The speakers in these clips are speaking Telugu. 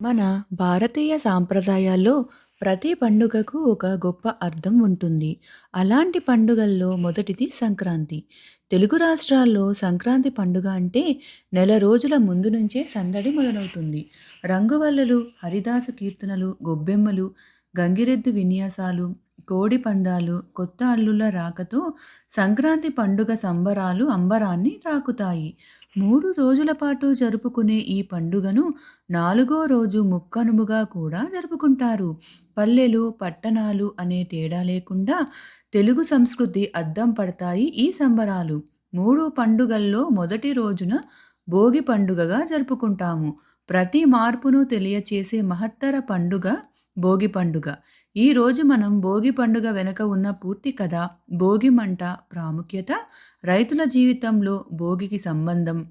మన భారతీయ సాంప్రదాయాల్లో ప్రతి పండుగకు ఒక గొప్ప అర్థం ఉంటుంది. అలాంటి పండుగల్లో మొదటిది సంక్రాంతి. తెలుగు రాష్ట్రాల్లో సంక్రాంతి పండుగ అంటే నెల రోజుల ముందు నుంచే సందడి మొదలవుతుంది. రంగువల్లలు హరిదాసు కీర్తనలు, గొబ్బెమ్మలు, గంగిరెద్దు విన్యాసాలు, కోడి పందాలు, కొత్త అల్లుల రాకతో సంక్రాంతి పండుగ సంబరాలు అంబరాన్ని తాకుతాయి. మూడు రోజుల పాటు జరుపుకునే ఈ పండుగను నాలుగో రోజు ముక్కనుముగా కూడా జరుపుకుంటారు. పల్లెలు, పట్టణాలు అనే తేడా లేకుండా తెలుగు సంస్కృతి అద్దం పడతాయి ఈ సంబరాలు. మూడు పండుగల్లో మొదటి రోజున భోగి పండుగగా జరుపుకుంటాము. ప్రతి మార్పును తెలియచేసే మహత్తర పండుగ భోగి పండుగ. ఈరోజు మనం భోగి పండుగ వెనుక ఉన్న పూర్తి కథ, భోగి మంట ప్రాముఖ్యత, రైతుల జీవితంలో భోగికి సంబంధం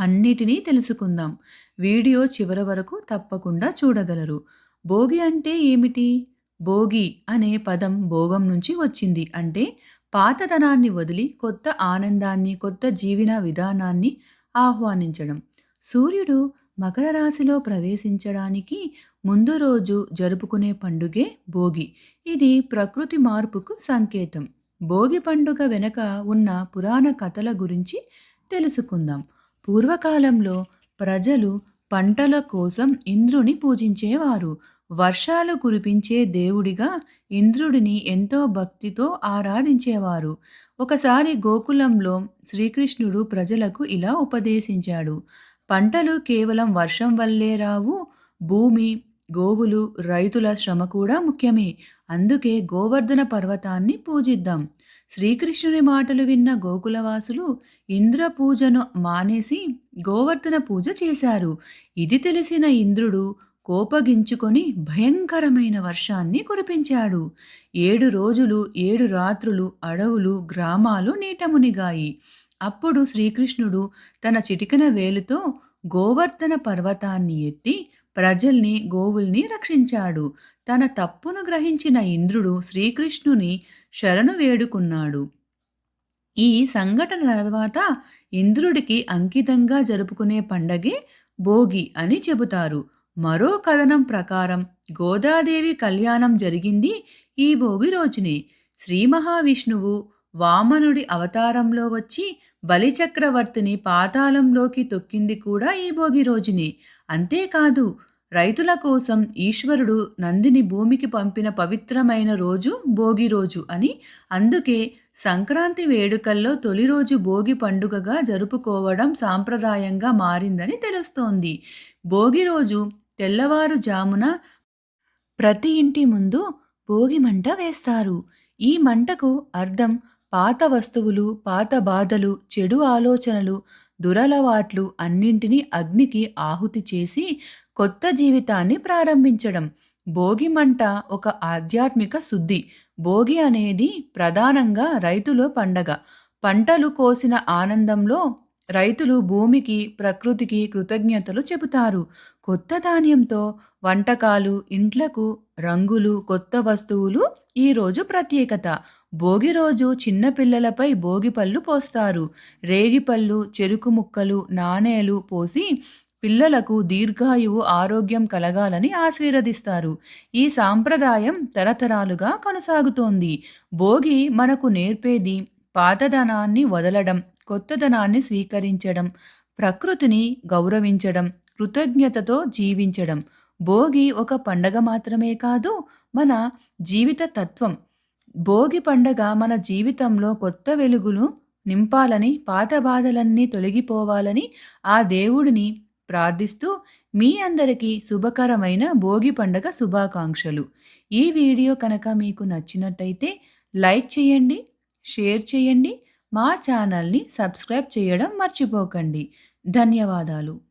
అన్నిటినీ తెలుసుకుందాం. వీడియో చివరి వరకు తప్పకుండా చూడగలరు. భోగి అంటే ఏమిటి? భోగి అనే పదం భోగం నుంచి వచ్చింది. అంటే పాతదనాన్ని వదిలి కొత్త ఆనందాన్ని, కొత్త జీవన విధానాన్ని ఆహ్వానించడం. సూర్యుడు మకర రాశిలో ప్రవేశించడానికి ముందు రోజు జరుపుకునే పండుగే భోగి. ఇది ప్రకృతి మార్పుకు సంకేతం. భోగి పండుగ వెనక ఉన్న పురాణ కథల గురించి తెలుసుకుందాం. పూర్వకాలంలో ప్రజలు పంటల కోసం ఇంద్రుని పూజించేవారు. వర్షాలు కురిపించే దేవుడిగా ఇంద్రుడిని ఎంతో భక్తితో ఆరాధించేవారు. ఒకసారి గోకులంలో శ్రీకృష్ణుడు ప్రజలకు ఇలా ఉపదేశించాడు. పంటలు కేవలం వర్షం వల్లే రావు. భూమి, గోవులు, రైతుల శ్రమ కూడా ముఖ్యమే. అందుకే గోవర్ధన పర్వతాన్ని పూజిద్దాం. శ్రీకృష్ణుని మాటలు విన్న గోకులవాసులు ఇంద్ర పూజను మానేసి గోవర్ధన పూజ చేశారు. ఇది తెలిసిన ఇంద్రుడు కోపగించుకొని భయంకరమైన వర్షాన్ని కురిపించాడు. ఏడు రోజులు ఏడు రాత్రులు అడవులు గ్రామాలు నీటమునిగాయి అప్పుడు శ్రీకృష్ణుడు తన చిటికన వేలుతో గోవర్ధన పర్వతాన్ని ఎత్తి ప్రజల్ని గోవుల్ని రక్షించాడు. తన తప్పును గ్రహించిన ఇంద్రుడు శ్రీకృష్ణుని శరణు వేడుకున్నాడు. ఈ సంఘటన తర్వాత ఇంద్రుడికి అంకితంగా జరుపుకునే పండగే భోగి అని చెబుతారు. మరో కథనం ప్రకారం గోదాదేవి కళ్యాణం జరిగింది ఈ భోగి రోజునే. శ్రీ మహావిష్ణువు వామనుడి అవతారంలో వచ్చి బలిచక్రవర్తిని పాతాళంలోకి తొక్కింది కూడా ఈ భోగి రోజునే. అంతేకాదు రైతుల కోసం ఈశ్వరుడు నందిని భూమికి పంపిన పవిత్రమైన రోజు భోగి రోజు అని అందుకే సంక్రాంతి వేడుకల్లో తొలి రోజు భోగి పండుగగా జరుపుకోవడం సాంప్రదాయంగా మారిందని తెలుస్తోంది. భోగి రోజు తెల్లవారుజామున ప్రతి ఇంటి ముందు భోగి మంట వేస్తారు. ఈ మంటకు అర్థం పాత వస్తువులు, పాత బాధలు, చెడు ఆలోచనలు, దురలవాట్లు అన్నింటినీ అగ్నికి ఆహుతి చేసి కొత్త జీవితాన్ని ప్రారంభించడం. భోగి మంట ఒక ఆధ్యాత్మిక శుద్ధి. భోగి అనేది ప్రధానంగా రైతుల పండగ. పంటలు కోసిన ఆనందంలో రైతులు భూమికి, ప్రకృతికి కృతజ్ఞతలు చెబుతారు. కొత్త ధాన్యంతో వంటకాలు, ఇంట్లకు రంగులు, కొత్త వస్తువులు ఈ రోజు ప్రత్యేకత. భోగి రోజు చిన్నపిల్లలపై భోగి భోగిపళ్ళు పోస్తారు. రేగిపళ్ళు, చెరుకు ముక్కలు, నాణేలు పోసి పిల్లలకు దీర్ఘాయువు, ఆరోగ్యం కలగాలని ఆశీర్వదిస్తారు. ఈ సాంప్రదాయం తరతరాలుగా కొనసాగుతోంది. భోగి మనకు నేర్పేది పాతదనాన్ని వదలడం, కొత్తదనాన్ని స్వీకరించడం, ప్రకృతిని గౌరవించడం, కృతజ్ఞతతో జీవించడం. భోగి ఒక పండగ మాత్రమే కాదు మన జీవిత తత్వం. భోగి పండగ మన జీవితంలో కొత్త వెలుగులు నింపాలని, పాత బాధలన్నీ తొలగిపోవాలని ఆ దేవుడిని ప్రార్థిస్తూ మీ అందరికీ శుభకరమైన భోగి పండగ శుభాకాంక్షలు. ఈ వీడియో కనుక మీకు నచ్చినట్టయితే లైక్ చేయండి, షేర్ చేయండి. మా ఛానల్ని సబ్స్క్రైబ్ చేయడం మర్చిపోకండి. ధన్యవాదాలు.